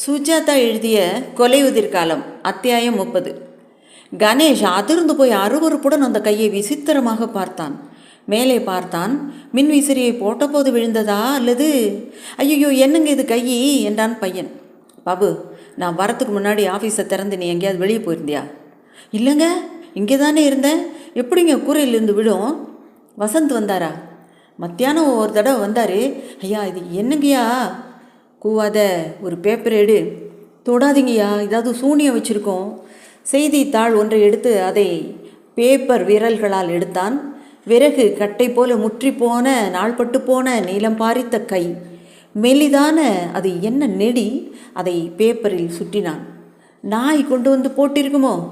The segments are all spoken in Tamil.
சுஜாதா எழுதிய கொலை உதிர்காலம் அத்தியாயம் முப்பது. கணேஷ் அதிர்ந்து போய் அருவருப்புடன் அந்த கையை விசித்திரமாக பார்த்தான். மேலே பார்த்தான் மின் விசிறியை போட்டபோது விழுந்ததா அல்லது ஐயோ என்னங்க இது கை என்றான் பையன். பாபு நான் வரத்துக்கு முன்னாடி ஆஃபீஸை திறந்து நீ எங்கேயாவது வெளியே போயிருந்தியா? இல்லைங்க இங்கே தானே இருந்தேன். எப்படிங்க கூரையிலிருந்து விடும் வசந்த் வந்தாரா? மத்தியானம் ஒரு தடவை வந்தார். ஐயா இது என்னங்கய்யா? கூவாத ஒரு பேப்பர் எடு. தொடாதீங்கய்யா. ஏதாவது சூனியம் வச்சுருக்கோம். செய்தித்தாள் ஒன்றை எடுத்து அதை பேப்பர் விரல்களால் எடுத்தான். விறகு கட்டை போல முற்றி போன நாள்பட்டு போன நீளம் பாரித்த கை. மெலிதான அது என்ன நெடி? அதை பேப்பரில் சுற்றினான் நாய் கொண்டு வந்து போட்டிருக்குமோ?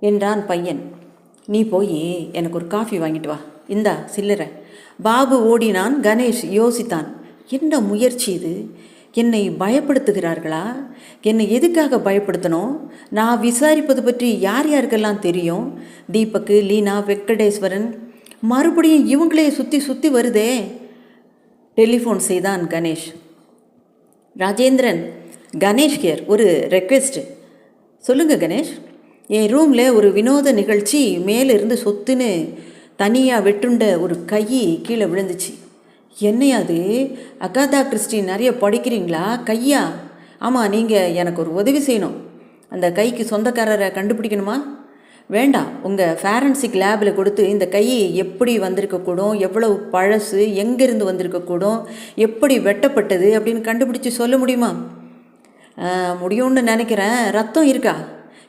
என்றான் பையன். நீ போய் எனக்கு ஒரு காஃபி வாங்கிட்டு வா. இந்தா சில்லறை. பாபு ஓடினான். கணேஷ் யோசித்தான். என்ன முயற்சி இது? என்னை பயப்படுத்துகிறார்களா? என்னை எதுக்காக பயப்படுத்தணும்? நான் விசாரிப்பது பற்றி யார் யாருக்கெல்லாம் தெரியும்? தீபக்கு லீனா வெங்கடேஸ்வரன் மறுபடியும் இவங்களே சுற்றி சுற்றி வருதே? டெலிஃபோன் செய்தான் கணேஷ். ராஜேந்திரன் கணேஷ் ஹியர் ஒரு ரெக்வெஸ்ட்டு சொல்லுங்க கணேஷ். என் ரூமில் ஒரு வினோத நிகழ்ச்சி மேலிருந்து சொத்துன்னு தனியாக வெட்டுண்ட ஒரு கை கீழே விழுந்துச்சு. என்னையா அது? அகாதா கிறிஸ்டின் நிறைய படிக்கிறீங்களா? கையா? ஆமாம் நீங்கள் எனக்கு ஒரு உதவி செய்யணும். அந்த கைக்கு சொந்தக்காரரை கண்டுபிடிக்கணுமா? வேண்டாம். உங்கள் ஃபேரன்சிக் லேபில் கொடுத்து இந்த கை எப்படி வந்திருக்கக்கூடும்? எவ்வளவு பழசு? எங்கேருந்து வந்திருக்கக்கூடும்? எப்படி வெட்டப்பட்டது? அப்படின்னு கண்டுபிடிச்சி சொல்ல முடியுமா? முடியும்னு நினைக்கிறேன். ரத்தம் இருக்கா?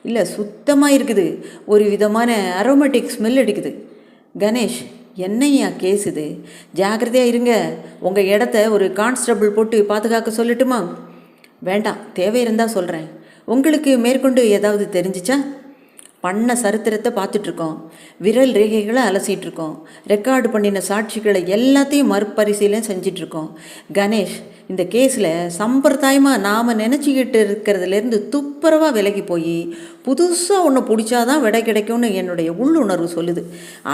இல்லை சுத்தமாக இருக்குது. ஒரு விதமான அரோமேட்டிக் ஸ்மெல் அடிக்குது. கணேஷ் என்னையா கேஸ் இது? ஜாக்கிரதையாக இருங்க. உங்கள் இடத்த ஒரு கான்ஸ்டபிள் போட்டு பாதுகாக்க சொல்லட்டுமா? வேண்டாம் தேவை இருந்தால் சொல்கிறேன் உங்களுக்கு மேற்கொண்டு ஏதாவது தெரிஞ்சிச்சா? பண்ண சரித்திரத்தை பார்த்துட்ருக்கோம். விரல் ரேகைகளை அலசிகிட்ருக்கோம் ரெக்கார்டு பண்ணின சாட்சிகளை எல்லாத்தையும் மறுபரிசீலனை செஞ்சிட்ருக்கோம். கணேஷ் இந்த கேஸில் சம்பிரதாயமாக நாம் நினச்சிக்கிட்டு இருக்கிறதுலேருந்து துப்புரவாக விலகி போய் புதுசாக ஒன்று பிடிச்சாதான் விடை கிடைக்கும்னு என்னுடைய உள்ளுணர்வு சொல்லுது.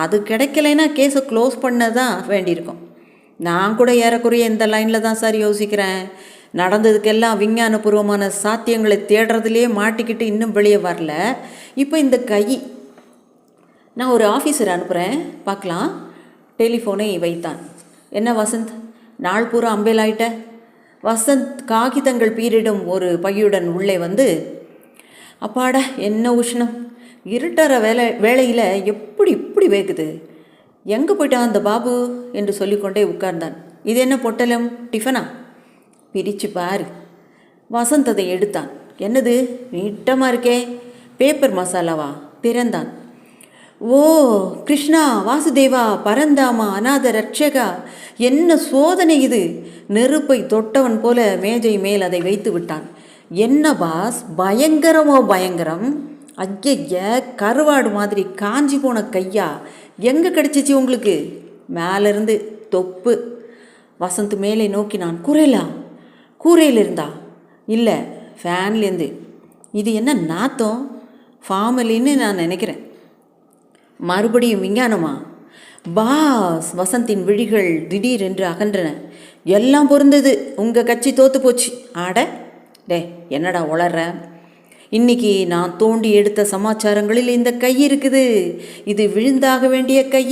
அது கிடைக்கலைன்னா கேஸை க்ளோஸ் பண்ண தான் வேண்டியிருக்கும். நான் கூட ஏறக்குறைய இந்த லைனில் தான் சார் யோசிக்கிறேன். நடந்ததுக்கெல்லாம் விஞ்ஞானபூர்வமான சாத்தியங்களை தேடுறதுலேயே மாட்டிக்கிட்டு இன்னும் வெளியே வரல. இப்போ இந்த கை நான் ஒரு ஆஃபீஸர் அனுப்புகிறேன் பார்க்கலாம். டெலிஃபோனை வைத்தான். என்ன வசந்த்? நாள் பூரா அம்பேல் ஆயிட்ட? வசந்த் காகிதங்கள் பீரிடும் ஒரு பையுடன் உள்ளே வந்து அப்பாடா என்ன உஷ்ணம்? இருட்டற வேலை வேலையில் எப்படி இப்படி வேகுது எங்கே போயிட்டான் அந்த பாபு? என்று சொல்லிக்கொண்டே உட்கார்ந்தான். இது என்ன பொட்டலம்? டிஃபனா? பிரித்து பாரு. வசந்த் அதை எடுத்தான். என்னது? நீட்டமாக இருக்கே. பேப்பர் மசாலாவா? பிறந்தான் ஓ கிருஷ்ணா வாசுதேவா பரந்தாமா அநாத ரட்சகா என்ன சோதனை இது? நெருப்பை தொட்டவன் போல மேஜை மேல் அதை வைத்து விட்டான். என்ன பாஸ்? பயங்கரமோ பயங்கரம்? ஐய கருவாடு மாதிரி காஞ்சி போன கையா? எங்கே கிடைச்சிச்சு உங்களுக்கு? மேலேருந்து தொப்பு. வசந்த் மேலே நோக்கினான். குறையலாம் கூரையில் இருந்தா இல்லை ஃபேன்லேருந்து. இது என்ன நாத்தம்? ஃபார்மலின்னு நான் நினைக்கிறேன். மறுபடியும் விஞ்ஞானமா? பாஸ் வசந்தின் விழிகள் திடீரென்று அகன்றன. எல்லாம் பொருந்தது. உங்கள் கட்சி தோற்று போச்சு. ஆட டே என்னடா உளற இன்னைக்கு நான் தோண்டி எடுத்த சமாச்சாரங்களில் இந்த கை இருக்குது. இது விழுந்தாக வேண்டிய கை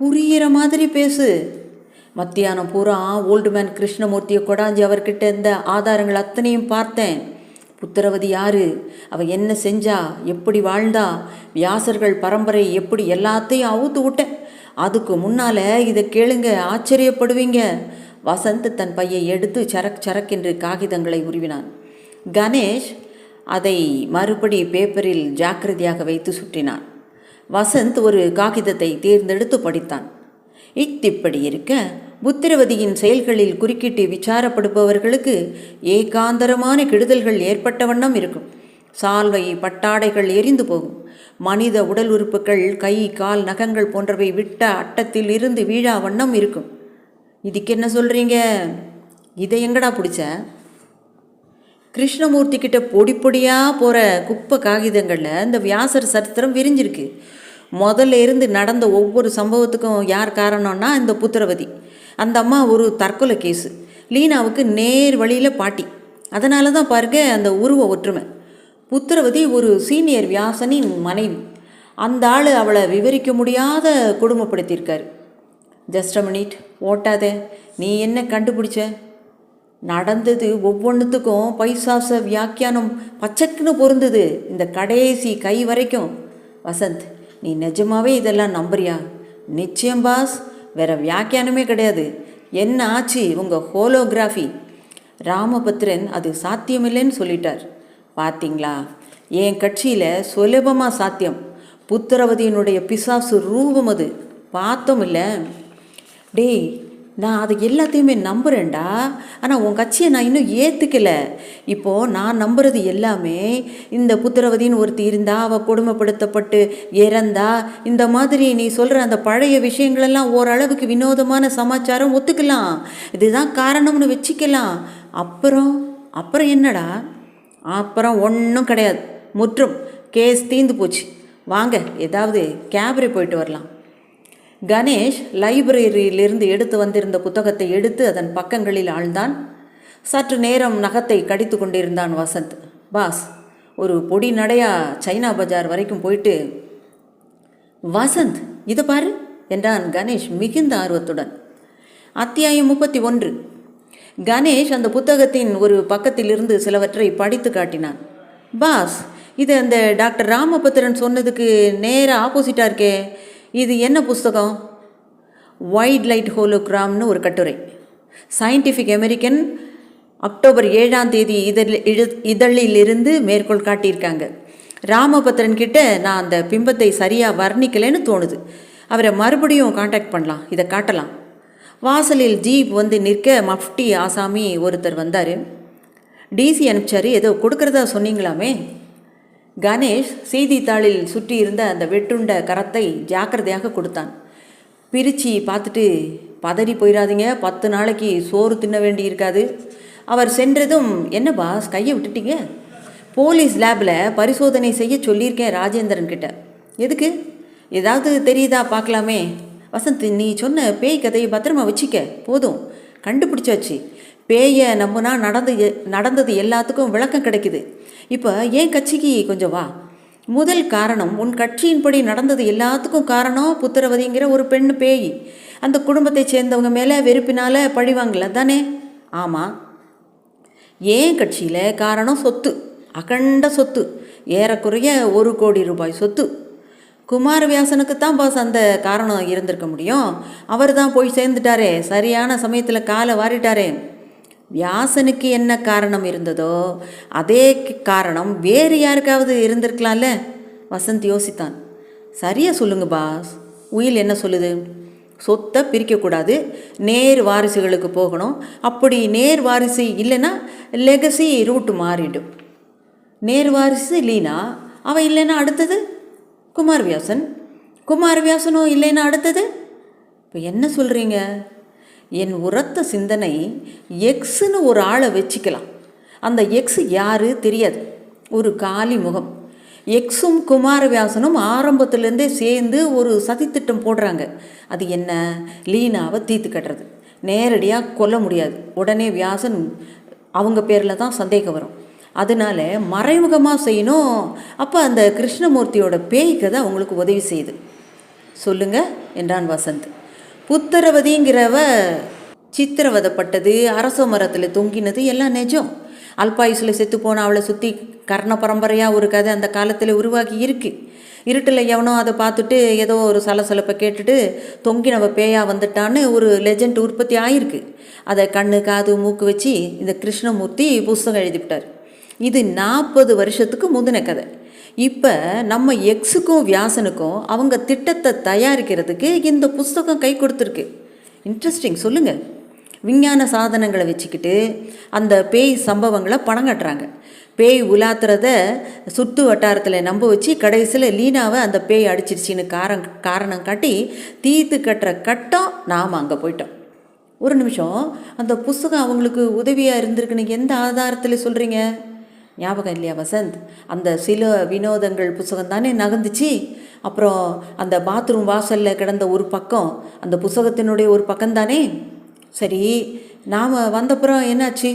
புரியிற மாதிரி பேசு. மத்தியானம் பூரா ஓல்டு மேன் கிருஷ்ணமூர்த்தியை கொடாஞ்சி அவர்கிட்ட இருந்த ஆதாரங்கள் அத்தனையும் பார்த்தேன். புத்திரவதி யாரு? அவ என்ன செஞ்சா? எப்படி வாழ்ந்தா? வியாசர்கள் பரம்பரை எப்படி எல்லாத்தையும் அவுத்து விட்டேன் அதுக்கு முன்னால இதை கேளுங்க ஆச்சரியப்படுவீங்க. வசந்த் தன் பையை எடுத்து சரக் சரக்கென்று காகிதங்களை உருவினான். கணேஷ் அதை மறுபடி பேப்பரில் ஜாக்கிரதையாக வைத்து சுற்றினான். வசந்த் ஒரு காகிதத்தை தேர்ந்தெடுத்து படித்தான். இத்திப்படி இருக்க புத்திரவதியின் செயல்களில் குறுக்கிட்டு விசாரப்படுபவர்களுக்கு ஏகாந்தரமான கெடுதல்கள் ஏற்பட்ட வண்ணம் இருக்கும். சால்வை பட்டாடைகள் எரிந்து போகும். மனித உடல் உறுப்புகள் கை கால் நகங்கள் போன்றவை விட்ட அட்டத்தில் இருந்து வீழா வண்ணம் இருக்கும். இதுக்கு என்ன சொல்கிறீங்க இதை எங்கடா பிடிச்ச? கிருஷ்ணமூர்த்தி கிட்ட பொடி பொடியாக போகிற குப்பை காகிதங்களில் இந்த வியாசர் சரித்திரம் விரிஞ்சிருக்கு. முதல்ல இருந்து நடந்த ஒவ்வொரு சம்பவத்துக்கும் யார் காரணம்னா இந்த புத்திரவதி. அந்த அம்மா ஒரு தற்கொலை கேஸு லீனாவுக்கு நேர் வழியில் பாட்டி. அதனால தான் பாருங்க அந்த உருவ ஒற்றுமை. புத்திரவதி ஒரு சீனியர் வியாசனின் மனைவி. அந்த ஆள் அவளை விவரிக்க முடியாத கொடுமைப்படுத்தியிருக்காரு ஜஸ்ட் அ மினிட் ஓட்டாத. நீ என்ன கண்டுபிடிச்ச? நடந்தது ஒவ்வொன்றுத்துக்கும் பைசாச வியாக்கியானம் பச்சக்குன்னு பொருந்தது. இந்த கடைசி கை வரைக்கும். வசந்த் நீ நிஜமாவே இதெல்லாம் நம்புறியா? நிச்சயம் பாஸ். வேற வியாக்கியானமே கிடையாது. என்ன ஆச்சு? உங்கள் ஹோலோகிராஃபி. ராமபத்ரன் அது சாத்தியமில்லைன்னு சொல்லிட்டார். பார்த்தீங்களா என் கட்சியில் சுலபமாக சாத்தியம். புத்திரவதியினுடைய பிசாசு ரூபம் அது. பார்த்தோம் இல்லை? டேய் நான் அது எல்லாத்தையுமே நம்புகிறேன்டா ஆனால் உன் கட்சியை நான் இன்னும் ஏற்றுக்கல இப்போது நான் நம்புறது எல்லாமே இந்த புத்திரவதின்னு ஒருத்தி இருந்தா அவள் கொடுமைப்படுத்தப்பட்டு இறந்தா இந்த மாதிரி நீ சொல்கிற அந்த பழைய விஷயங்களெல்லாம் ஓரளவுக்கு வினோதமான சமாச்சாரம் ஒத்துக்கலாம். இதுதான் காரணம்னு வச்சுக்கலாம். அப்புறம் அப்புறம் என்னடா? அப்புறம் ஒன்றும் கிடையாது. முற்றும். கேஸ் தீந்து போச்சு. வாங்க ஏதாவது கேபரே போயிட்டு வரலாம். கணேஷ் லைப்ரரியிலிருந்து எடுத்து வந்திருந்த புத்தகத்தை எடுத்து அதன் பக்கங்களில் ஆழ்ந்தான். சற்று நேரம் நகத்தை கடித்து கொண்டிருந்தான் வசந்த். பாஸ் ஒரு பொடி நடையா சைனா பஜார் வரைக்கும் போயிட்டு வசந்த் இதை பாரு என்றான் கணேஷ் மிகுந்த ஆர்வத்துடன். அத்தியாயம் முப்பத்தி ஒன்று. கணேஷ் அந்த புத்தகத்தின் ஒரு பக்கத்திலிருந்து சிலவற்றை படித்து காட்டினான். பாஸ் இது அந்த டாக்டர் ராமபத்திரன் சொன்னதுக்கு நேராக ஆப்போசிட்டாக இருக்கே. இது என்ன புஸ்தகம்? வைட் லைட் ஹோலோகிராம்னு ஒரு கட்டுரை. சயின்டிஃபிக் அமெரிக்கன் அக்டோபர் ஏழாம் தேதி இதழ் இழு இதழிலிருந்து மேற்கோள் காட்டியிருக்காங்க. ராமபத்ரன் கிட்ட நான் அந்த பிம்பத்தை சரியாக வர்ணிக்கலைன்னு தோணுது. அவரை மறுபடியும் காண்டாக்ட் பண்ணலாம். இதை காட்டலாம். வாசலில் ஜீப் வந்து நிற்க மஃப்டி ஆசாமி ஒருத்தர் வந்தார். டிசி அனுப்பிச்சார். ஏதோ கொடுக்குறதா சொன்னீங்களாமே? கணேஷ் செய்தித்தாளில் சுற்றி இருந்த அந்த வெட்டுண்ட கரத்தை ஜாக்கிரதையாக கொடுத்தான். பிரித்து பார்த்துட்டு பதறி போயிடாதீங்க பத்து நாளைக்கு சோறு தின்ன வேண்டி இருக்காது. அவர் சென்றதும் என்ன பாஸ் கையை விட்டுட்டீங்க? போலீஸ் லேபில் பரிசோதனை செய்ய சொல்லியிருக்கேன் ராஜேந்திரன் கிட்ட. எதுக்கு? ஏதாவது தெரியுதா பார்க்கலாமே. வசந்த் நீ சொன்ன பேய் கதையை பத்திரமா வச்சுக்க போதும். கண்டுபிடிச்சாச்சு. பேயை நம்புனா நடந்து நடந்தது எல்லாத்துக்கும் விளக்கம் கிடைக்குது. இப்போ ஏன் கட்சிக்கு கொஞ்சம் வா? முதல் காரணம் உன் கட்சியின்படி நடந்தது எல்லாத்துக்கும் காரணம் புத்திரவதிங்கிற ஒரு பெண் பேய். அந்த குடும்பத்தை சேர்ந்தவங்க மேலே வெறுப்பினால் பழிவாங்கல தானே? ஆமாம் ஏன் கட்சியில் காரணம் சொத்து? அகண்ட சொத்து. ஏறக்குறைய ஒரு கோடி ரூபாய் சொத்து. குமாரவியாசனுக்கு தான் பாஸ் அந்த காரணம் இருந்திருக்க முடியும். அவர் தான் போய் சேர்ந்துட்டாரே. சரியான சமயத்தில் காலை வாரிட்டாரே வியாசனுக்கு என்ன காரணம் இருந்ததோ அதே காரணம் வேறு யாருக்காவது இருந்திருக்கலாம்ல? வசந்த் யோசித்தான். சரியாக சொல்லுங்க பாஸ். உயில் என்ன சொல்லுது? சொத்தை பிரிக்கக்கூடாது. நேர் வாரிசுகளுக்கு போகணும். அப்படி நேர் வாரிசு இல்லைன்னா லெகசி ரூட்டு மாறிடும். நேர் வாரிசு இல்லைனா அவள் இல்லைன்னா அடுத்தது? குமாரவியாசன் குமாரவியாசனும் இல்லைன்னா அடுத்தது? இப்போ என்ன சொல்கிறீங்க என் உரத்த சிந்தனை எக்ஸுன்னு ஒரு ஆளை வச்சுக்கலாம். அந்த எக்ஸ் யாரு தெரியாது. ஒரு காலி முகம். எக்ஸும் குமாரவியாசனும் ஆரம்பத்துலேருந்தே சேர்ந்து ஒரு சதித்திட்டம் போடுறாங்க. அது என்ன? லீனாவை தீர்த்து கட்டுறது. நேரடியாக கொல்ல முடியாது. உடனே வியாசன் அவங்க பேரில் தான் சந்தேகம் வரும். அதனால மறைமுகமாக செய்யணும். அப்போ அந்த கிருஷ்ணமூர்த்தியோட பேய்க்கதை அவங்களுக்கு உதவி செய்யுது. சொல்லுங்க என்றான் வசந்த். புத்திரவதிங்கிறவ சித்திரவதைப்பட்டது அரச மரத்தில் தொங்கினது எல்லாம் நிஜம். அல்பாயுசில் செத்து போன அவளை சுற்றி கர்ண பரம்பரையாக ஒரு கதை அந்த காலத்தில் உருவாகி இருக்கு. இருட்டில் எவனோ அதை பார்த்துட்டு ஏதோ ஒரு சலசலப்பை கேட்டுட்டு தொங்கினவ பேயா வந்துட்டான்னு ஒரு லெஜண்ட் உற்பத்தி ஆயிருக்கு. அதை கண்ணு காது மூக்கு வச்சு இந்த கிருஷ்ணமூர்த்தி புஸ்தகம் எழுதிவிட்டார். இது நாற்பது வருஷத்துக்கு முந்தின கதை. இப்போ நம்ம எக்ஸுக்கும் வியாசனுக்கும் அவங்க திட்டத்தை தயாரிக்கிறதுக்கு இந்த புஸ்தகம் கை கொடுத்துருக்கு. இன்ட்ரெஸ்டிங் சொல்லுங்கள் விஞ்ஞான சாதனங்களை வச்சுக்கிட்டு அந்த பேய் சம்பவங்களை பணம் கட்டுறாங்க. பேய் உலாத்துறத சுற்று வட்டாரத்தில் நம்ப வச்சு கடைசியில் லீனாவை அந்த பேய் அடிச்சிருச்சின்னு காரம் காரணம் காட்டி தீர்த்து கட்டுற கட்டம் நாம் அங்கே போயிட்டோம். ஒரு நிமிஷம் அந்த புஸ்தகம் அவங்களுக்கு உதவியாக இருந்திருக்குன்னு எந்த ஆதாரத்தில் சொல்கிறீங்க ஞாபகம் இல்லையா வசந்த்? அந்த சில வினோதங்கள் புஸ்தகம் தானே நகர்ந்துச்சு? அப்புறம் அந்த பாத்ரூம் வாசலில் கிடந்த ஒரு பக்கம் அந்த புஸ்தகத்தினுடைய ஒரு பக்கம் தானே சரி நாம் வந்தப்புறம் என்னாச்சு?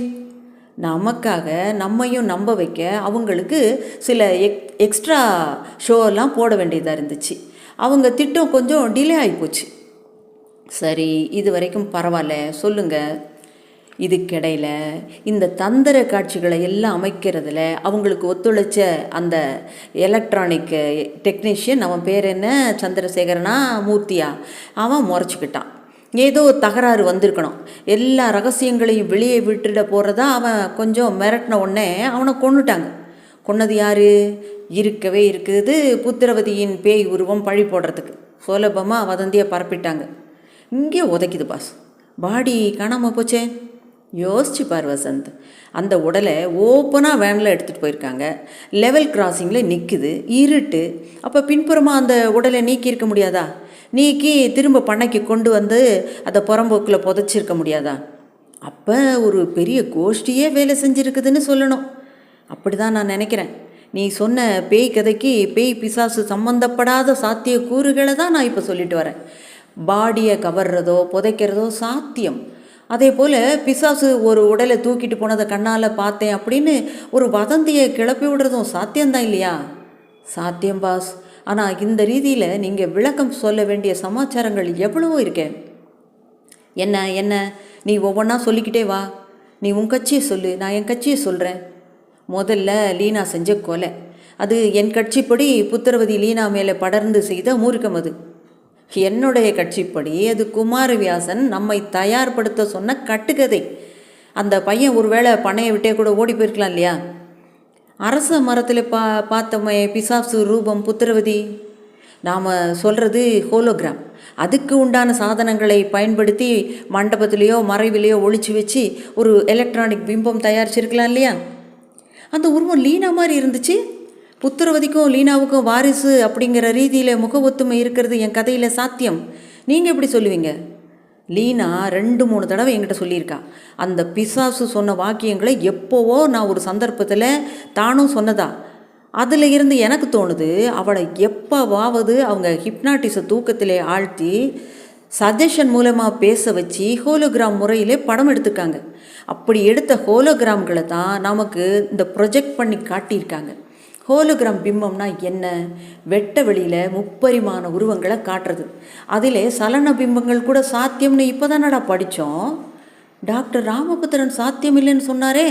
நமக்காக நம்மையும் நம்ப வைக்க அவங்களுக்கு சில எக் எக்ஸ்ட்ரா ஷோலாம் போட வேண்டியதாக இருந்துச்சு. அவங்க திட்டம் கொஞ்சம் டிலே ஆகிப்போச்சு சரி இது வரைக்கும் பரவாயில்ல சொல்லுங்கள் இதுக்கிடையில் இந்த தந்திர காட்சிகளை எல்லாம் அமைக்கிறதுல அவங்களுக்கு ஒத்துழைச்ச அந்த எலக்ட்ரானிக் டெக்னீஷியன் அவன் பேர் என்ன? சந்திரசேகரனா? மூர்த்தியா? அவன் முறைச்சிக்கிட்டான். ஏதோ தகராறு வந்திருக்கணும். எல்லா ரகசியங்களையும் வெளியே விட்டுட போகிறதா அவன் கொஞ்சம் மிரட்டின உடனே அவனை கொன்னுட்டாங்க. கொன்னது யார்? இருக்கவே இருக்குது. புத்திரவதியின் பேய் உருவம் பழி போடுறதுக்கு. சுலபமாக வதந்தியை பரப்பிட்டாங்க. இங்கே உதைக்குது பாஸ் பாடி காணாமல் போச்சே. யோசிச்சு பார் வசந்த். அந்த உடலை ஓப்பனாக வேனில் எடுத்துகிட்டு போயிருக்காங்க. லெவல் கிராசிங்கில் நிற்குது இருட்டு. அப்போ பின்புறமாக அந்த உடலை நீக்கி இருக்க முடியாதா? நீக்கி திரும்ப பண்ணைக்கு கொண்டு வந்து அதை புறம்போக்கில் புதைச்சிருக்க முடியாதா? அப்போ ஒரு பெரிய கோஷ்டியே வேலை செஞ்சுருக்குதுன்னு சொல்லணும். அப்படி தான் நான் நினைக்கிறேன். நீ சொன்ன பேய் கதைக்கு பேய் பிசாசு சம்மந்தப்படாத சாத்திய கூறுகளை தான் நான் இப்போ சொல்லிட்டு வரேன். பாடியை கவர்றதோ புதைக்கிறதோ சாத்தியம். அதே போல் பிசாசு ஒரு உடலை தூக்கிட்டு போனதை கண்ணால் பார்த்தேன் அப்படின்னு ஒரு வதந்தியை கிளப்பி விடுறதும் சாத்தியம்தான் இல்லையா? சாத்தியம் பாஸ். ஆனால் இந்த ரீதியில் நீங்கள் விளக்கம் சொல்ல வேண்டிய சமாச்சாரங்கள் எவ்வளவோ இருக்கேன் என்ன என்ன? நீ ஒவ்வொன்றா சொல்லிக்கிட்டே வா. நீ உன் கட்சியை சொல்லு நான் என் கட்சியை சொல்கிறேன் முதல்ல லீனா செஞ்ச கொலை. அது என் கட்சிப்படி புத்திரவதி லீனா மேலே படர்ந்து செய்த மூர்க்கம் அது. என்னுடைய கட்சிப்படி அது குமாரவியாசன் நம்மை தயார்படுத்த சொன்ன கட்டுக்கதை. அந்த பையன் ஒருவேளை பணையை விட்டே கூட ஓடி போயிருக்கலாம் இல்லையா? அரச மரத்தில் பா பார்த்தோமே பிசாசு ரூபம் புத்திரவதி. நாம் சொல்கிறது ஹோலோகிராம். அதுக்கு உண்டான சாதனங்களை பயன்படுத்தி மண்டபத்திலேயோ மறைவிலையோ ஒழிச்சு வச்சு ஒரு எலக்ட்ரானிக் பிம்பம் தயாரிச்சிருக்கலாம் இல்லையா? அந்த உருவம் லீனா மாதிரி இருந்துச்சு. புத்திரவதிக்கும் லீனாவுக்கும் வாரிசு அப்படிங்கிற ரீதியில் முக ஒத்துமை இருக்கிறது என் கதையில் சாத்தியம். நீங்கள் எப்படி சொல்லுவீங்க? லீனா ரெண்டு மூணு தடவை என்கிட்ட சொல்லியிருக்கா. அந்த பிசாசு சொன்ன வாக்கியங்களை எப்போவோ நான் ஒரு சந்தர்ப்பத்தில் தானும் சொன்னதா. அதில் இருந்து எனக்கு தோணுது அவளை எப்போவாவது அவங்க ஹிப்னாட்டிஸை தூக்கத்திலே ஆழ்த்தி சஜஷன் மூலமாக பேச வச்சு ஹோலோகிராம் முறையிலே படம் எடுத்துக்காங்க. அப்படி எடுத்த ஹோலோகிராம்களை தான் நமக்கு இந்த ப்ரொஜெக்ட் பண்ணி காட்டியிருக்காங்க. ஹோலோகிராம் பிம்பம்னா என்ன? வெட்ட வெளியில் முப்பரிமாண உருவங்களை காட்டுறது. அதிலே சலன பிம்பங்கள் கூட சாத்தியம்னு இப்போ தானடா படித்தோம் டாக்டர் ராமபுத்திரன் சாத்தியம் இல்லைன்னு சொன்னாரே.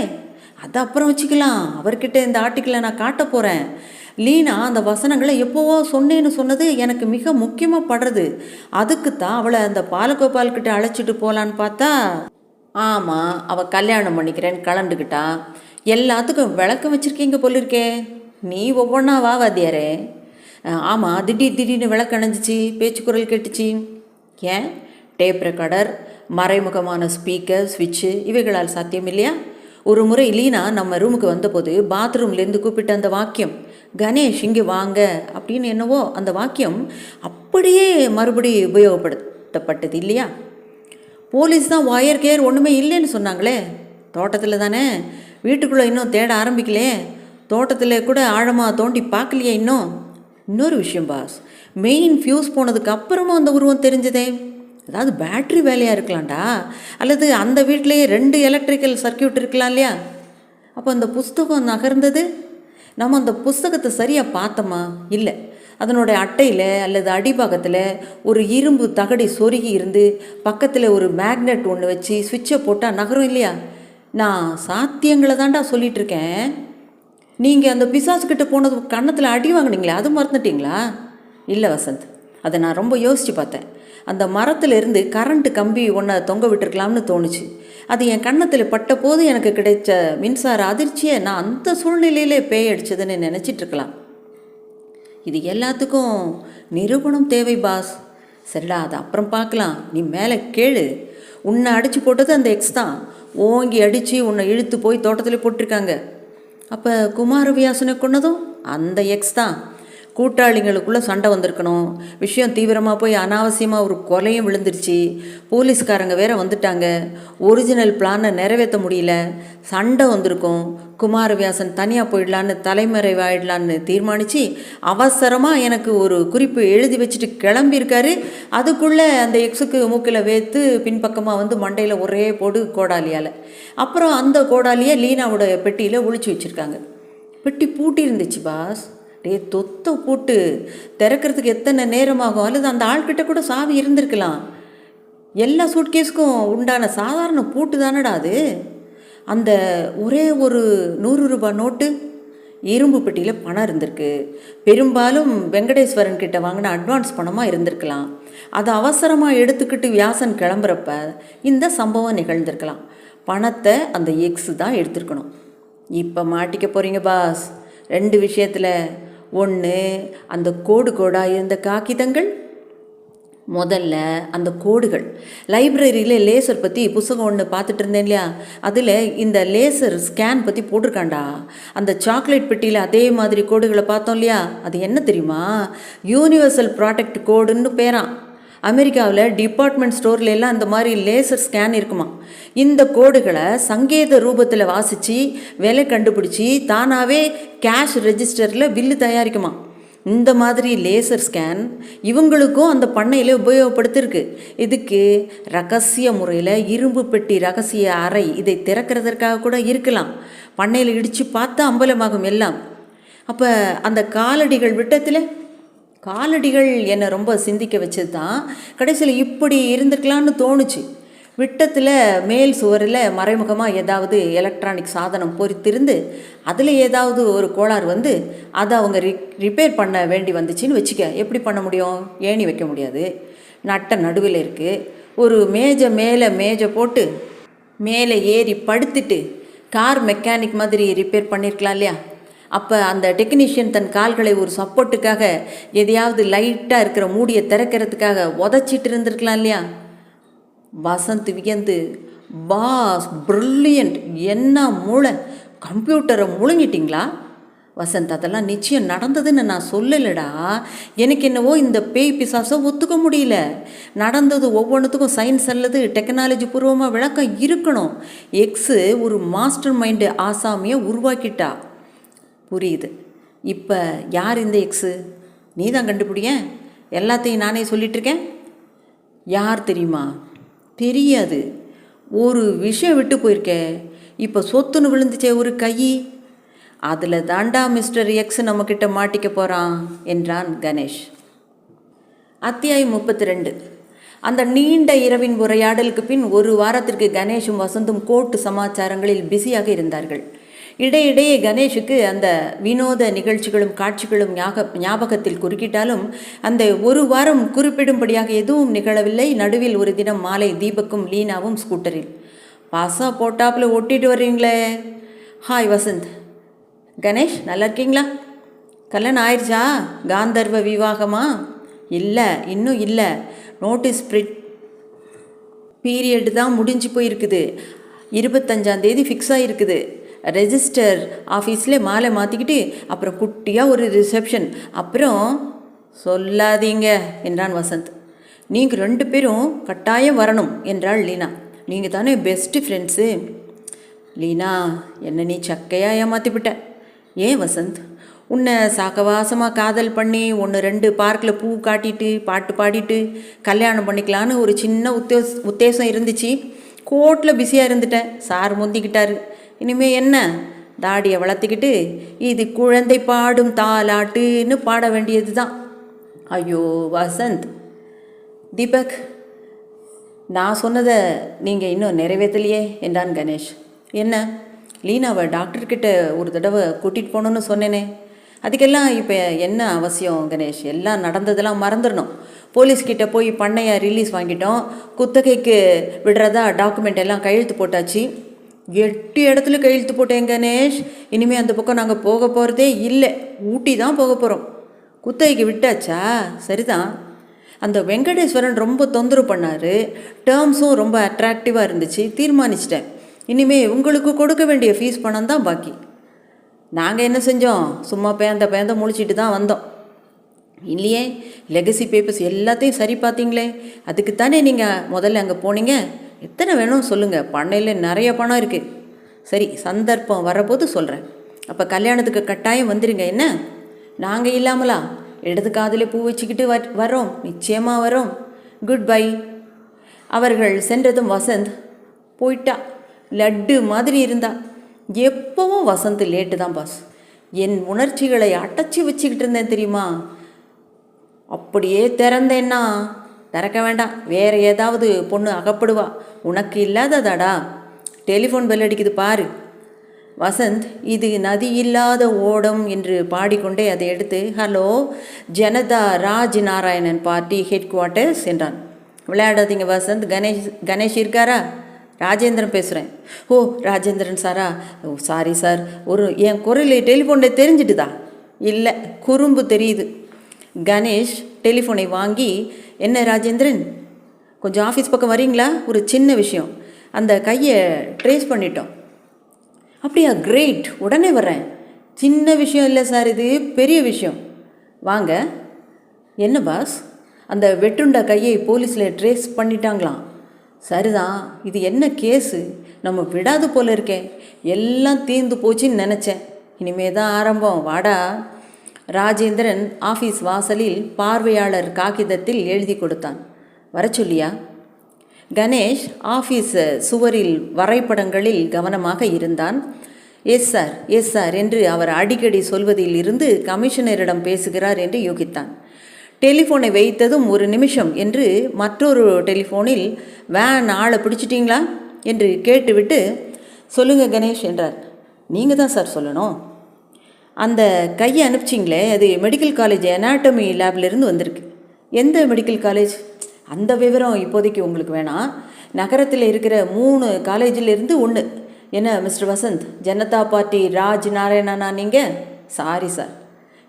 அதை அப்புறம் வச்சுக்கலாம். அவர்கிட்ட இந்த ஆர்டிக்கிளை நான் காட்ட போகிறேன் லீனா அந்த வசனங்களை எப்போவோ சொன்னேன்னு சொன்னது எனக்கு மிக முக்கியமாக படுறது. அதுக்கு தான் அவளை அந்த பாலகோபால்கிட்ட அழைச்சிட்டு போகலான்னு பார்த்தா ஆமாம் அவள் கல்யாணம் பண்ணிக்கிறேன்னு கலண்டுக்கிட்டா எல்லாத்துக்கும் விளக்கம் வச்சுருக்கீங்க போலிருக்கே. நீ ஒவ்வொன்றா வா வாத்தியாரே ஆமாம் திடீர் திடீர்னு விளக்கு பேச்சு குரல் கேட்டுச்சு. ஏன்? டேப் ரெக்கார்டர் மறைமுகமான ஸ்பீக்கர் ஸ்விட்சு இவைகளால் சாத்தியம் இல்லையா? ஒரு முறை லீனா நம்ம ரூமுக்கு வந்தபோது பாத்ரூம்லேருந்து கூப்பிட்ட அந்த வாக்கியம் கணேஷ் இங்கே வாங்க அப்படின்னு என்னவோ அந்த வாக்கியம் அப்படியே மறுபடி உபயோகப்படுத்தப்பட்டது இல்லையா? போலீஸ் தான் ஒயர் கேர் ஒன்றுமே இல்லைன்னு சொன்னாங்களே. தோட்டத்தில் தானே? வீட்டுக்குள்ளே இன்னும் தேட ஆரம்பிக்கலையே. தோட்டத்தில் கூட ஆழமாக தோண்டி பார்க்கலையே இன்னும்? இன்னொரு விஷயம் பாஸ் மெயின் ஃப்யூஸ் போனதுக்கு அப்புறமா அந்த உருவம் தெரிஞ்சதே. அதாவது பேட்ரி வேலையாக இருக்கலாம்டா. அல்லது அந்த வீட்டிலேயே ரெண்டு எலக்ட்ரிக்கல் சர்க்கியூட் இருக்கலாம் இல்லையா? அப்போ அந்த புஸ்தகம் நகர்ந்தது? நம்ம அந்த புஸ்தகத்தை சரியாக பார்த்தோமா? இல்லை. அதனுடைய அட்டையில் அல்லது அடிபாகத்தில் ஒரு இரும்பு தகடி சொருகி இருந்து பக்கத்தில் ஒரு மேக்னெட் ஒன்று வச்சு சுவிட்சை போட்டால் நகரும் இல்லையா? நான் சாத்தியங்களை தான்டா சொல்லிகிட்ருக்கேன் நீங்கள் அந்த பிசாசுக்கிட்ட போனது கன்னத்தில் அடி வாங்கினீங்களே அது மறந்துட்டீங்களா? இல்லை வசந்த் அதை நான் ரொம்ப யோசித்து பார்த்தேன். அந்த மரத்துலேருந்து கரண்ட்டு கம்பி ஒன்றை தொங்க விட்டுருக்கலாம்னு தோணுச்சு. அது என் கன்னத்தில் பட்ட போது எனக்கு கிடைச்ச மின்சார அதிர்ச்சியை நான் அந்த சூழ்நிலையிலே பேய் அடிச்சதுன்னு நினச்சிட்டு இருக்கலாம். இது எல்லாத்துக்கும் நிரூபணம் தேவை பாஸ். சரிடா அது அப்புறம் பார்க்கலாம். நீ மேலே கேளு. உன்னை அடித்து போட்டது அந்த எக்ஸ் தான். ஓங்கி அடித்து உன்னை இழுத்து போய் தோட்டத்தில் போட்டிருக்காங்க. அப்போ குமாரவியாசனை கொன்னதும் அந்த எக்ஸ் தான். கூட்டாளிங்களுக்குள்ளே சண்டை வந்திருக்கணும். விஷயம் தீவிரமாக போய் அனாவசியமாக ஒரு கொலையும் விழுந்துருச்சு. போலீஸ்காரங்க வேற வந்துட்டாங்க. ஒரிஜினல் பிளானை நிறைவேற்ற முடியல. சண்டை வந்திருக்கும். குமாரவியாசன் தனியாக போயிடலான்னு தலைமறைவாயிடலான்னு தீர்மானித்து அவசரமாக எனக்கு ஒரு குறிப்பு எழுதி வச்சுட்டு கிளம்பியிருக்காரு. அதுக்குள்ளே அந்த எக்ஸுக்கு மூக்கில் வேத்து பின்பக்கமாக வந்து மண்டையில் ஒரே போடு கோடாலியால். அப்புறம் அந்த கோடாலியை லீனாவோட பெட்டியில் ஒழிச்சு வச்சுருக்காங்க. பெட்டி பூட்டி இருந்துச்சு பாஸ். டே தொத்து பூட்டு திறக்கிறதுக்கு எத்தனை நேரமாகும்? அல்லது அந்த ஆள்கிட்ட கூட சாவி இருந்திருக்கலாம். எல்லா சூட்கேஸ்க்கும் உண்டான சாதாரண பூட்டு தானடா அது? அந்த ஒரே ஒரு நூறு ரூபாய் நோட்டு இரும்பு பெட்டியில் பணம் இருந்திருக்கு. பெரும்பாலும் வெங்கடேஸ்வரன் கிட்ட வாங்கின அட்வான்ஸ் பணமாக இருந்திருக்கலாம். அதை அவசரமாக எடுத்துக்கிட்டு வியாசன் கிளம்புறப்ப இந்த சம்பவம் நிகழ்ந்திருக்கலாம். பணத்தை அந்த எக்ஸு தான் எடுத்துருக்கணும். இப்போ மாட்டிக்க போகிறீங்க பாஸ். ரெண்டு விஷயத்தில் ஒன்று அந்த கோடு கோடாக இருந்த காகிதங்கள். முதல்ல அந்த கோடுகள். லைப்ரரியில் லேசர் பற்றி புஸ்தகம் ஒன்று பார்த்துட்டு இருந்தேன் இல்லையா? அதில் இந்த லேசர் ஸ்கேன் பற்றி போட்டிருக்காண்டா? அந்த சாக்லேட் பெட்டியில் அதே மாதிரி கோடுகளை பார்த்தோம் இல்லையா? அது என்ன தெரியுமா? யூனிவர்சல் ப்ராடக்ட் கோடுன்னு பேரான் அமெரிக்காவில் டிபார்ட்மெண்ட் ஸ்டோர்லெல்லாம் அந்த இந்த மாதிரி லேசர் ஸ்கேன் இருக்குமா இந்த கோடுகளை சங்கேத ரூபத்தில் வாசித்து விலை கண்டுபிடிச்சி தானாகவே கேஷ் ரெஜிஸ்டரில் பில்லு தயாரிக்குமா இந்த மாதிரி லேசர் ஸ்கேன் இவங்களுக்கும் அந்த பண்ணையில் உபயோகப்படுத்திருக்கு. இதுக்கு ரகசிய முறையில் இரும்பு பெட்டி ரகசிய அறை இதை திறக்கிறதற்காக கூட இருக்கலாம். பண்ணையில் இடித்து பார்த்தா அம்பலமாகும் எல்லாம். அப்போ அந்த காலடிகள் விட்டத்தில் காலடிகள் என்னை ரொம்ப சிந்திக்க வச்சது தான் கடைசியில் இப்படி இருந்திருக்கலான்னு தோணுச்சு. விட்டத்தில் மேல் சுவரில் மறைமுகமாக ஏதாவது எலக்ட்ரானிக் சாதனம் பொறித்திருந்து அதில் ஏதாவது ஒரு கோளாறு வந்து அதை அவங்க ரி ரிப்பேர் பண்ண வேண்டி வந்துச்சுன்னு வச்சுக்க. எப்படி பண்ண முடியும்? ஏணி வைக்க முடியாது. நட்ட நடுவில் இருக்குது ஒரு மேஜை மேலே மேஜை போட்டு மேலே ஏறி படுத்துட்டு கார் மெக்கானிக் மாதிரி ரிப்பேர் பண்ணியிருக்கலாம் இல்லையா? அப்போ அந்த டெக்னீஷியன் தன் கால்களை ஒரு சப்போர்ட்டுக்காக எதையாவது லைட்டாக இருக்கிற மூடியை திறக்கிறதுக்காக உதச்சிட்டு இருந்திருக்கலாம் இல்லையா? வசந்த் வியந்து பாஸ் ப்ரில்லியண்ட் என்ன மூளை? கம்ப்யூட்டரை முழுங்கிட்டிங்களா? வசந்த் அதெல்லாம் நிச்சயம் நடந்ததுன்னு நான் சொல்லலடா. எனக்கு என்னவோ இந்த பேய் பிசாசை ஒத்துக்க முடியல. நடந்தது ஒவ்வொன்றுத்துக்கும் சயின்ஸ் அல்லது டெக்னாலஜி பூர்வமாக விளக்கம் இருக்கணும். எக்ஸு ஒரு மாஸ்டர் மைண்டு ஆசாமியை உருவாக்கிட்டா. புரியுது. இப்போ யார் இந்த எக்ஸு நீ தான் கண்டுபிடிய எல்லாத்தையும் நானே சொல்லிகிட்ருக்கேன் யார் தெரியுமா? தெரியாது. ஒரு விஷயம் விட்டு போயிருக்கே. இப்போ சொத்துன்னு விழுந்துச்சே ஒரு கை. அதில் தாண்டா மிஸ்டர் எக்ஸ் நம்மக்கிட்ட மாட்டிக்க போகிறான் என்றான் கணேஷ். அத்தியாயம் முப்பத்தி ரெண்டு அந்த நீண்ட இரவின் உரையாடலுக்கு பின் ஒரு வாரத்திற்கு கணேஷும் வசந்தும் கோர்ட்டு சமாச்சாரங்களில் பிஸியாக இருந்தார்கள். இடையிடையே கணேஷுக்கு அந்த வினோத நிகழ்ச்சிகளும் காட்சிகளும் ஞாபக ஞாபகத்தில் குறுக்கிட்டாலும் அந்த ஒரு வாரம் குறிப்பிடும்படியாக எதுவும் நிகழவில்லை. நடுவில் ஒரு தினம் மாலை தீபக்கும் லீனாவும் ஸ்கூட்டரில். பாசா போட்டாப்புல ஒட்டிட்டு வர்றீங்களே. ஹாய் வசந்த். கணேஷ் நல்லா இருக்கீங்களா? கல்யாணம் ஆயிடுச்சா காந்தர்வ விவாகமா? இல்லை இன்னும் இல்லை. நோட்டீஸ் பிரிட் பீரியட் தான் முடிஞ்சு போயிருக்குது. இருபத்தஞ்சாந்தேதி ஃபிக்ஸ் ஆகிருக்குது ரெஜிஸ்டர் ஆஃபீஸில் மாலை மாற்றிக்கிட்டு அப்புறம் குட்டியாக ஒரு ரிசப்ஷன் அப்புறம் சொல்லாதீங்க என்றான் வசந்த். நீங்கள் ரெண்டு பேரும் கட்டாயம் வரணும் என்றாள் லீனா. நீங்கள் தானே பெஸ்ட்டு ஃப்ரெண்ட்ஸு லீனா என்ன நீ சக்கையாக ஏமாற்றிவிட்ட ஏன் வசந்த்? உன்னை சாகவாசமாக காதல் பண்ணி ஒன்று ரெண்டு பார்க்கில் பூ காட்டிட்டு பாட்டு பாடிட்டு கல்யாணம் பண்ணிக்கலான்னு ஒரு சின்ன உத்தேச உத்தேசம் இருந்துச்சு. கோர்ட்டில் பிஸியாக இருந்துட்டேன். சார் முந்திக்கிட்டாரு. இனிமே என்ன? தாடியை வளர்த்துக்கிட்டு இது குழந்தை பாடும் தாலாட்டுன்னு பாட வேண்டியது தான் ஐயோ வசந்த். தீபக் நான் சொன்னதை நீங்கள் இன்னும் நிறைவேற்றலையே என்றான் கணேஷ். என்ன? லீனாவை டாக்டர்கிட்ட ஒரு தடவை கூட்டிகிட்டு போகணுன்னு சொன்னேனே. அதுக்கெல்லாம் இப்போ என்ன அவசியம் கணேஷ்? எல்லாம் நடந்ததெல்லாம் மறந்துடணும். போலீஸ்கிட்ட போய் பண்ணையை ரிலீஸ் வாங்கிட்டோம். குத்தகைக்கு விடுறதா டாக்குமெண்ட் எல்லாம் கையெழுத்து போட்டாச்சு. எட்டு இடத்துல கையெழுத்து போட்டேன் கணேஷ். இனிமேல் அந்த பக்கம் நாங்கள் போக போகிறதே இல்லை. ஊட்டி தான் போக போகிறோம் குத்தகைக்கு விட்டாச்சா? சரிதான். அந்த வெங்கடேஸ்வரன் ரொம்ப தொந்தரவு பண்ணார். டேர்ம்ஸும் ரொம்ப அட்ராக்டிவாக இருந்துச்சு. தீர்மானிச்சிட்டேன். இனிமேல் உங்களுக்கு கொடுக்க வேண்டிய ஃபீஸ் பணம் தான் பாக்கி. நாங்கள் என்ன செஞ்சோம்? சும்மா பேந்த பேந்த முழிச்சிட்டு தான் வந்தோம். இல்லையே லெகசி பேப்பர்ஸ் எல்லாத்தையும் சரி பார்த்தீங்களே அதுக்கு தானே நீங்கள் முதல்ல அங்கே போனீங்க? எத்தனை வேணும் சொல்லுங்கள் பண்ணையில் நிறைய பணம் இருக்குது சரி சந்தர்ப்பம் வரபோது சொல்கிறேன் அப்போ கல்யாணத்துக்கு கட்டாயம் வந்துடுங்க என்ன? நாங்கள் இல்லாமலா? இடது காதில் பூ வச்சுக்கிட்டு வர் வரோம் நிச்சயமாக வரோம் குட் பை அவர்கள் சென்றதும் வசந்த் போயிட்டா. லட்டு மாதிரி இருந்தா. எப்பவும் வசந்த் லேட்டு தான் பாஸ் என் உணர்ச்சிகளை அடைச்சி வச்சுக்கிட்டு இருந்தேன் தெரியுமா? அப்படியே திறந்தேன்னா திறக்க வேண்டாம். வேறு ஏதாவது பொண்ணு அகப்படுவா? உனக்கு இல்லாததாடா. டெலிஃபோன் பெல் அடிக்குது பாரு. வசந்த் இது நதி இல்லாத ஓடம் என்று பாடிக்கொண்டே அதை எடுத்து hello Janata Raj Narayanan party headquarters என்றான். விளையாடாதீங்க வசந்த். கணேஷ் கணேஷ் இருக்காரா? ராஜேந்திரன் பேசுகிறேன் ஓ ராஜேந்திரன் சாரா? ஓ சாரி சார் ஒரு என் குரல் டெலிஃபோனில் தெரிஞ்சிட்டுதா? இல்லை குறும்பு தெரியுது. கணேஷ் டெலிஃபோனை வாங்கி என்ன ராஜேந்திரன் கொஞ்சம் ஆஃபீஸ் பக்கம் வரீங்களா? ஒரு சின்ன விஷயம். அந்த கையை ட்ரேஸ் பண்ணிட்டோம். அப்படியா கிரேட். உடனே வர்றேன். சின்ன விஷயம் இல்லை சார் இது பெரிய விஷயம். வாங்க. என்ன பாஸ்? அந்த வெட்டுண்ட கையை போலீஸில் ட்ரேஸ் பண்ணிட்டாங்களாம். சரிதான். இது என்ன கேஸு? நம்ம விடாது போல இருக்கே. எல்லாம் தீர்ந்து போச்சுன்னு நினச்சேன். இனிமே தான் ஆரம்பம். வாடா. ராஜேந்திரன் ஆஃபீஸ் வாசலில் பார்வையாளர் காகிதத்தில் எழுதி கொடுத்தான். வர சொல்லியா? கணேஷ் ஆஃபீஸ் சுவரில் வரைபடங்களில் கவனமாக இருந்தான். எஸ் சார் எஸ் சார் என்று அவர் அடிக்கடி சொல்வதில் இருந்து கமிஷனரிடம் பேசுகிறார் என்று யூகித்தான். டெலிஃபோனை வைத்ததும் ஒரு நிமிஷம் என்று மற்றொரு டெலிஃபோனில் வேன் ஆளை பிடிச்சிட்டிங்களா? என்று கேட்டுவிட்டு சொல்லுங்க கணேஷ் என்றார். நீங்கள் தான் சார் சொல்லணும். அந்த கையை அனுப்பிச்சிங்களே அது மெடிக்கல் காலேஜ் அனாட்டமி லேப்லேருந்து வந்திருக்கு. எந்த மெடிக்கல் காலேஜ் அந்த விவரம் இப்போதைக்கு உங்களுக்கு வேணாம். நகரத்தில் இருக்கிற மூணு காலேஜிலேருந்து ஒன்று என்ன மிஸ்டர் வசந்த்? ஜனதா பார்ட்டி ராஜ் நாராயணனா நீங்கள் சாரி சார்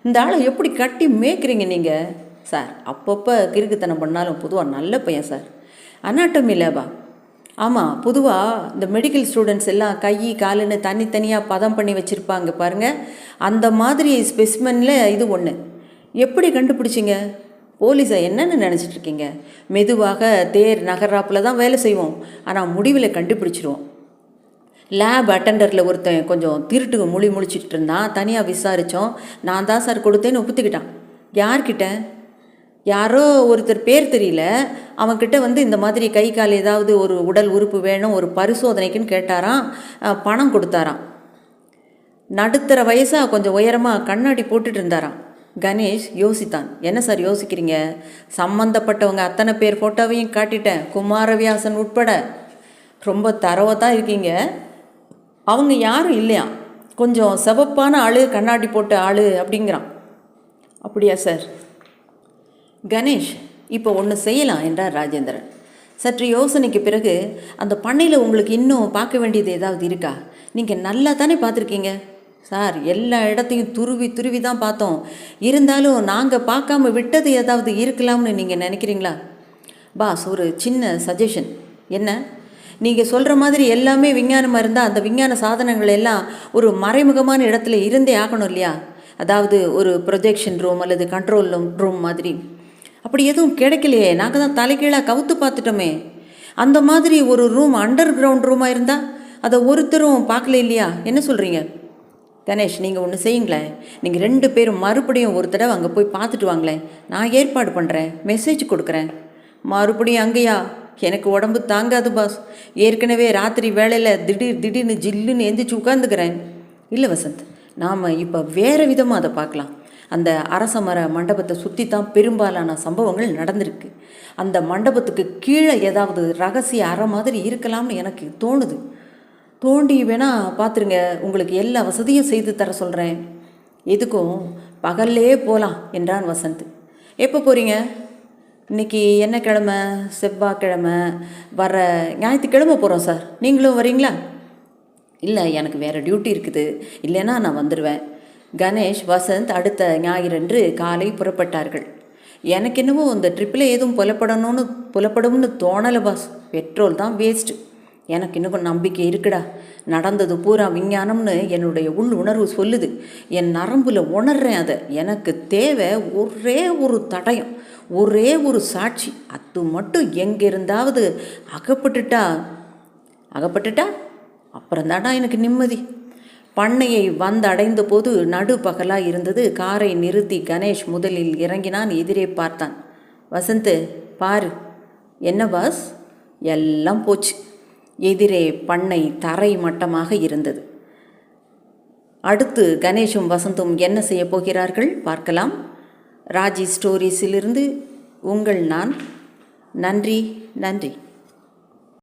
இந்த ஆளை எப்படி கட்டி மேய்க்கிறீங்க நீங்கள் சார் அப்பப்போ கிறுக்குத்தனம் பண்ணாலும் பொதுவாக நல்ல பையன் சார் அனாட்டமி லேபா ஆமாம் பொதுவாக இந்த மெடிக்கல் ஸ்டூடெண்ட்ஸ் எல்லாம் கை காலுன்னு தனித்தனியாக பதம் பண்ணி வச்சுருப்பாங்க பாருங்கள் அந்த மாதிரி ஸ்பெசிமனில் இது ஒன்று எப்படி கண்டுபிடிச்சிங்க? போலீஸை என்னென்னு நினச்சிட்ருக்கீங்க? மெதுவாக தேர் நகராப்பில் தான் வேலை செய்வோம். ஆனால் முடிவில் கண்டுபிடிச்சிருவோம். லேப் அட்டெண்டரில் ஒருத்தன் கொஞ்சம் திருட்டுக்கு மொழி முழிச்சிட்டு இருந்தான் தனியாக விசாரித்தோம் நான் தான் சார் கொடுத்தேன்னு ஒப்புத்துக்கிட்டான். யார்கிட்ட? யாரோ ஒருத்தர் பேர் தெரியல. அவன்கிட்ட வந்து இந்த மாதிரி கை கால் ஏதாவது ஒரு உடல் உறுப்பு வேணும் ஒரு பரிசோதனைக்குன்னு கேட்டாராம். பணம் கொடுத்தாராம். நடுத்தர வயசாக கொஞ்சம் உயரமாக கண்ணாடி போட்டுட்டு இருந்தாராம். கணேஷ் யோசித்தான். என்ன சார் யோசிக்கிறீங்க? சம்மந்தப்பட்டவங்க அத்தனை பேர் ஃபோட்டோவையும் காட்டிட்டேன். குமாரவியாசன் உட்பட. ரொம்ப தரவத்தான் இருக்கீங்க. அவங்க யாரும் இல்லையா? கொஞ்சம் சிவப்பான ஆள் கண்ணாடி போட்ட ஆள் அப்படிங்கிறான். அப்படியா சார்? கணேஷ் இப்போ ஒன்று செய்யலாம் என்றார் ராஜேந்திரன். சற்று யோசனைக்கு பிறகு அந்த பண்ணையில் உங்களுக்கு இன்னும் பார்க்க வேண்டியது ஏதாவது இருக்கா? நீங்கள் நல்லா தானே பார்த்துருக்கீங்க? சார் எல்லா இடத்தையும் துருவி துருவி தான் பார்த்தோம். இருந்தாலும் நாங்கள் பார்க்காம விட்டது ஏதாவது இருக்கலாம்னு நீங்கள் நினைக்கிறீங்களா? பாஸ் ஒரு சின்ன சஜஷன் என்ன? நீங்கள் சொல்கிற மாதிரி எல்லாமே விஞ்ஞானமாக இருந்தால் அந்த விஞ்ஞான சாதனங்கள் எல்லாம் ஒரு மறைமுகமான இடத்துல இருந்தே ஆகணும் இல்லையா? அதாவது ஒரு ப்ரொஜெக்ஷன் ரூம் அல்லது கண்ட்ரோல் ரூம் மாதிரி. அப்படி எதுவும் கிடைக்கலையே. நாங்கள் தான் தலைகீழாக கவுத்து பார்த்துட்டோமே. அந்த மாதிரி ஒரு ரூம் அண்டர் கிரவுண்ட் ரூமாக இருந்தால் அதை ஒருத்தரும் பார்க்கல இல்லையா? என்ன சொல்கிறீங்க கணேஷ் நீங்கள் ஒன்று செய்யுங்களேன். நீங்கள் ரெண்டு பேரும் மறுபடியும் ஒரு தடவை அங்கே போய் பார்த்துட்டு வாங்களேன். நான் ஏற்பாடு பண்ணுறேன் மெசேஜ் கொடுக்குறேன். மறுபடியும் அங்கேயா? எனக்கு உடம்பு தாங்காது பாஸ் ஏற்கனவே ராத்திரி வேலையில் திடீர் திடீர்னு ஜில்லுன்னு எந்திரிச்சு உட்காந்துக்கிறேன் இல்லை வசந்த் நாம் இப்போ வேறு விதமாக அதை பார்க்கலாம். அந்த அரச மர மண்டபத்தை சுற்றி தான் பெரும்பாலான சம்பவங்கள் நடந்திருக்கு. அந்த மண்டபத்துக்கு கீழே ஏதாவது ரகசிய அறை மாதிரி இருக்கலாம்னு எனக்கு தோணுது. தோண்டி வேணால் பார்த்துருங்க உங்களுக்கு எல்லா வசதியும் செய்து தர சொல்கிறேன் எதுக்கும் பகல்லே போகலாம் என்றான் வசந்த். எப்போ போகிறீங்க இன்னைக்கு என்ன கிழமை? செவ்வாய்க்கிழமை. வர ஞாயிற்றுக்கிழமை போகிறோம் சார். நீங்களும் வரீங்களா? இல்லை எனக்கு வேறு டியூட்டி இருக்குது. இல்லைன்னா நான் வந்துடுவேன் கணேஷ் வசந்த் அடுத்த ஞாயிறன்று காலை புறப்பட்டார்கள். எனக்கு என்னவோ இந்த ட்ரிப்பில் எதுவும் புலப்படணும்னு புலப்படும்னு தோணலை பாஸ் பெட்ரோல் தான் வேஸ்ட்டு எனக்கு இன்னும் நம்பிக்கை இருக்குடா. நடந்தது பூரா விஞ்ஞானம்னு என்னுடைய உள் உணர்வு சொல்லுது. என் நரம்பில் உணர்றேன் அதை. எனக்கு தேவை ஒரே ஒரு தடயம் ஒரே ஒரு சாட்சி. அது மட்டும் எங்கே இருந்தாவது அகப்பட்டுட்டா அகப்பட்டுட்டா? அப்புறம் தாண்டா எனக்கு நிம்மதி. பண்ணையை வந்தடைந்த போது நடுப்பகலாக இருந்தது. காரை நிறுத்தி கணேஷ் முதலில் இறங்கினான் எதிரே பார்த்தான். வசந்த் பாரு. என்ன பாஸ்? எல்லாம் போச்சு. எதிரே பண்ணை தரை மட்டமாக இருந்தது. அடுத்து கணேஷும் வசந்தும் என்ன செய்ய போகிறார்கள் பார்க்கலாம். ராஜி ஸ்டோரிஸிலிருந்து உங்கள் நான். நன்றி நன்றி.